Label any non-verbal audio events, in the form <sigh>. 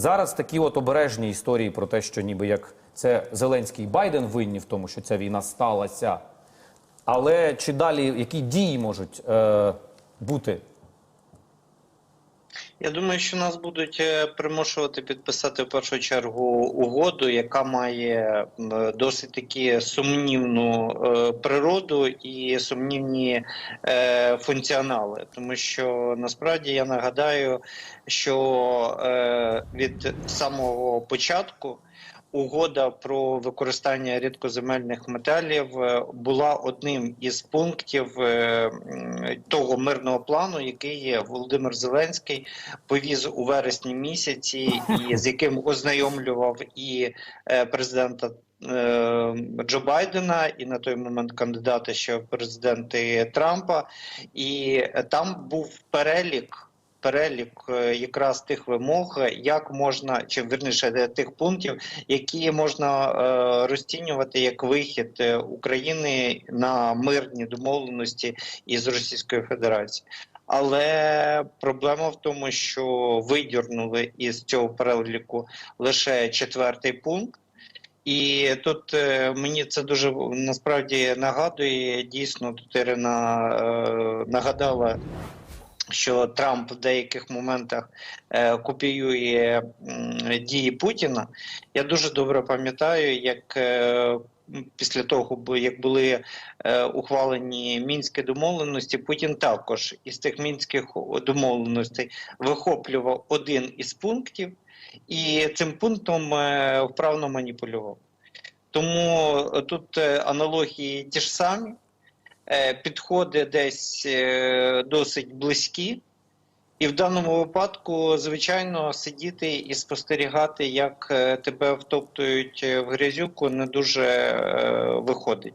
Зараз такі от обережні історії про те, що ніби як це Зеленський і Байден винні в тому, що ця війна сталася. Але чи далі які дії можуть е, бути? Я думаю, що нас будуть е, примушувати підписати в першу чергу угоду, яка має досить таки сумнівну е, природу і сумнівні е, функціонали. Тому що насправді я нагадаю, що від самого початку. Угода про використання рідкоземельних металів е, була одним із пунктів е, того мирного плану, який Володимир Зеленський повіз у вересні місяці, і <laughs> з яким ознайомлював і е, президента. Джо Байдена і на той момент кандидата ще президенти Трампа, і там був перелік. Перелік е, якраз тих вимог, як можна, чи верніше е, тих пунктів, які можна е, розцінювати як вихід України на мирні домовленості із Російською Федерацією. Але проблема в тому, що видірнули із цього переліку лише четвертий пункт. І тут мені це дуже насправді нагадує. Дійсно, тут Ірина е, нагадала, що Трамп в деяких моментах е, копіює м, дії Путіна. Я дуже добре пам'ятаю, як е, після того, як були е, ухвалені мінські домовленості, Путін також із тих мінських домовленостей вихоплював один із пунктів і цим пунктом е, вправно маніпулював. Тому е, тут е, аналогії ті ж самі, е, підходи десь е, досить близькі. І в даному випадку, звичайно, сидіти і спостерігати, як е, тебе втоптують е, в грязюку, не дуже е, виходить.